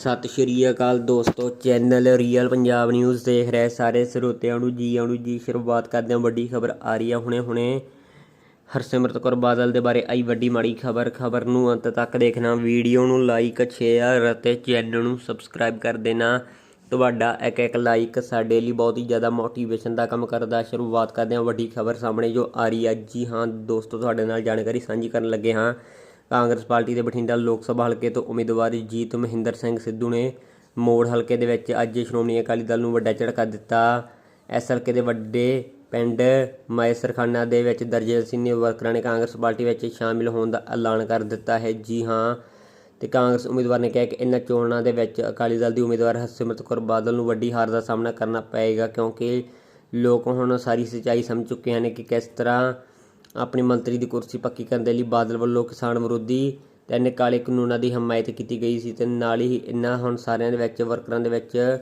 ਸਤਿ ਸ਼੍ਰੀ ਅਕਾਲ ਦੋਸਤੋ, channel real Punjab news ਦੇਖ ਰਹੇ ਸਾਰੇ ਸਰੋਤਿਆਂ ਨੂੰ ਜੀ ਆਉਣ ਜੀ, ਸ਼ੁਰੂਆਤ ਕਰਦੇ ਹਾਂ ਵੱਡੀ ਖਬਰ ਆ ਰਹੀ ਆ ਹੁਣੇ ਹੁਣੇ। ਹਰਸਿਮਰਤ ਕੌਰ ਬਾਦਲ ਦੇ ਬਾਰੇ ਆਈ ਵੱਡੀ ਮਾੜੀ ਖਬਰ ਖਬਰ ਨੂੰ ਅੰਤ ਤੱਕ ਦੇਖਣਾ, ਵੀਡੀਓ ਨੂੰ ਲਾਈਕ ਸ਼ੇਅਰ ਅਤੇ ਚੈਨਲ ਨੂੰ ਸਬਸਕ੍ਰਾਈਬ ਕਰ ਦੇਣਾ। ਤੁਹਾਡਾ ਇੱਕ ਇੱਕ ਲਾਈਕ ਸਾਡੇ ਲਈ ਬਹੁਤ ਹੀ ਜ਼ਿਆਦਾ ਮੋਟੀਵੇਸ਼ਨ ਦਾ ਕੰਮ ਕਰਦਾ। ਸ਼ੁਰੂਆਤ ਕਰਦੇ ਹਾਂ ਵੱਡੀ ਖਬਰ ਸਾਹਮਣੇ ਜੋ ਆ ਰਹੀ ਹੈ ਜੀ ਹਾਂ ਦੋਸਤੋ, ਤੁਹਾਡੇ ਨਾਲ ਜਾਣਕਾਰੀ ਸਾਂਝੀ ਕਰਨ ਲੱਗੇ ਹਾਂ। ਕਾਂਗਰਸ ਪਾਰਟੀ ਦੇ ਬਠਿੰਡਾ ਲੋਕ ਸਭਾ ਹਲਕੇ ਤੋਂ ਉਮੀਦਵਾਰ ਜੀਤ ਮਹਿੰਦਰ ਸਿੰਘ ਸਿੱਧੂ ਨੇ ਮੋੜ ਹਲਕੇ ਦੇ ਵਿੱਚ ਅੱਜ ਸ਼੍ਰੋਮਣੀ ਅਕਾਲੀ ਦਲ ਨੂੰ ਵੱਡਾ ਝਟਕਾ ਦਿੱਤਾ। ਇਸ ਹਲਕੇ ਦੇ ਵੱਡੇ ਪਿੰਡ ਮਾਇਸਰਖਾਨਾ ਦੇ ਵਿੱਚ ਦਰਜਨ ਸੀਨੀਅਰ ਵਰਕਰਾਂ ਨੇ ਕਾਂਗਰਸ ਪਾਰਟੀ ਵਿੱਚ ਸ਼ਾਮਿਲ ਹੋਣ ਦਾ ਐਲਾਨ ਕਰ ਦਿੱਤਾ ਹੈ। ਜੀ ਹਾਂ, ਤੇ ਕਾਂਗਰਸ ਉਮੀਦਵਾਰ ਨੇ ਕਿਹਾ ਕਿ ਇਹਨਾਂ ਚੋਣਾਂ ਦੇ ਵਿੱਚ ਅਕਾਲੀ ਦਲ ਦੀ ਉਮੀਦਵਾਰ ਹਰਸਿਮਰਤ ਕੌਰ ਬਾਦਲ ਨੂੰ ਵੱਡੀ ਹਾਰ ਦਾ ਸਾਹਮਣਾ ਕਰਨਾ ਪਏਗਾ, ਕਿਉਂਕਿ ਲੋਕ ਹੁਣ ਸਾਰੀ ਸੱਚਾਈ ਸਮਝ ਚੁੱਕੇ ਹਨ ਕਿ ਕਿਸ ਤਰ੍ਹਾਂ ਆਪਣੀ ਮੰਤਰੀ ਦੀ ਕੁਰਸੀ ਪੱਕੀ ਕਰਨ ਦੇ ਲਈ ਬਾਦਲ ਵੱਲੋਂ ਕਿਸਾਨ ਵਿਰੋਧੀ ਤੇ ਅਨੇ ਕਾਲੇ ਕਾਨੂੰਨਾਂ ਦੀ ਹਮਾਇਤ ਕੀਤੀ ਗਈ ਸੀ ਤੇ ਨਾਲ ਹੀ ਇਹਨਾਂ ਹੁਣ ਸਾਰਿਆਂ ਦੇ ਵਿੱਚ, ਵਰਕਰਾਂ ਦੇ ਵਿੱਚ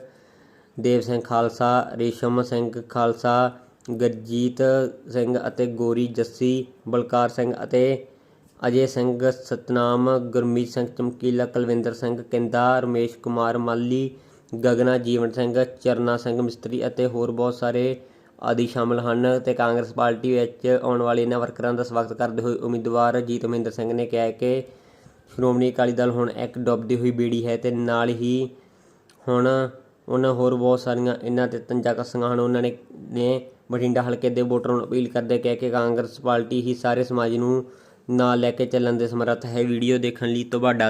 ਦੇਵ ਸਿੰਘ ਖਾਲਸਾ, ਰੇਸ਼ਮ ਸਿੰਘ ਖਾਲਸਾ, ਗਰਜੀਤ ਸਿੰਘ ਅਤੇ ਗੋਰੀ ਜੱਸੀ, ਬਲਕਾਰ ਸਿੰਘ ਅਤੇ ਅਜੇ ਸਿੰਘ ਸਤਨਾਮ, ਗੁਰਮੀਤ ਸਿੰਘ ਚਮਕੀਲਾ, ਕਲਵਿੰਦਰ ਸਿੰਘ ਕਿੰਦਾ, ਰਮੇਸ਼ ਕੁਮਾਰ ਮਾਲੀ, ਗਗਨਾ ਜੀਵਨ ਸਿੰਘ, ਚਰਨਾ ਸਿੰਘ ਮਿਸਤਰੀ ਅਤੇ ਹੋਰ ਬਹੁਤ ਸਾਰੇ ਆਦਿ ਸ਼ਾਮਲ ਹਨ ਤੇ ਕਾਂਗਰਸ ਪਾਰਟੀ ਵਿੱਚ ਆਉਣ ਵਾਲੇ ਇਹਨਾਂ ਵਰਕਰਾਂ ਦਾ ਸਵਾਗਤ ਕਰਦੇ ਹੋਏ ਉਮੀਦਵਾਰ ਜੀਤ ਮਹਿੰਦਰ ਸਿੰਘ ਨੇ ਕਿਹਾ ਕਿ ਸ਼੍ਰੋਮਣੀ ਅਕਾਲੀ ਦਲ ਹੁਣ ਇੱਕ ਡੁੱਬਦੀ ਹੋਈ ਬੇੜੀ ਹੈ ਤੇ ਨਾਲ ਹੀ ਹੁਣ ਉਹਨਾਂ ਹੋਰ ਬਹੁਤ ਸਾਰੀਆਂ ਇਹਨਾਂ ਤੇ ਤੰਜਾ ਕੱਸੀਆਂ ਹਨ। ਉਹਨਾਂ ਨੇ ਨੇ ਬਠਿੰਡਾ ਹਲਕੇ ਦੇ ਵੋਟਰਾਂ ਨੂੰ ਅਪੀਲ ਕਰਦੇ ਕਹਿ ਕੇ ਕਾਂਗਰਸ ਪਾਰਟੀ ਹੀ ਸਾਰੇ ਸਮਾਜ ਨੂੰ ਨਾਲ ਲੈ ਕੇ ਚੱਲਣ ਦੇ ਸਮਰੱਥ ਹੈ। ਵੀਡੀਓ ਦੇਖਣ ਲਈ ਤੁਹਾਡਾ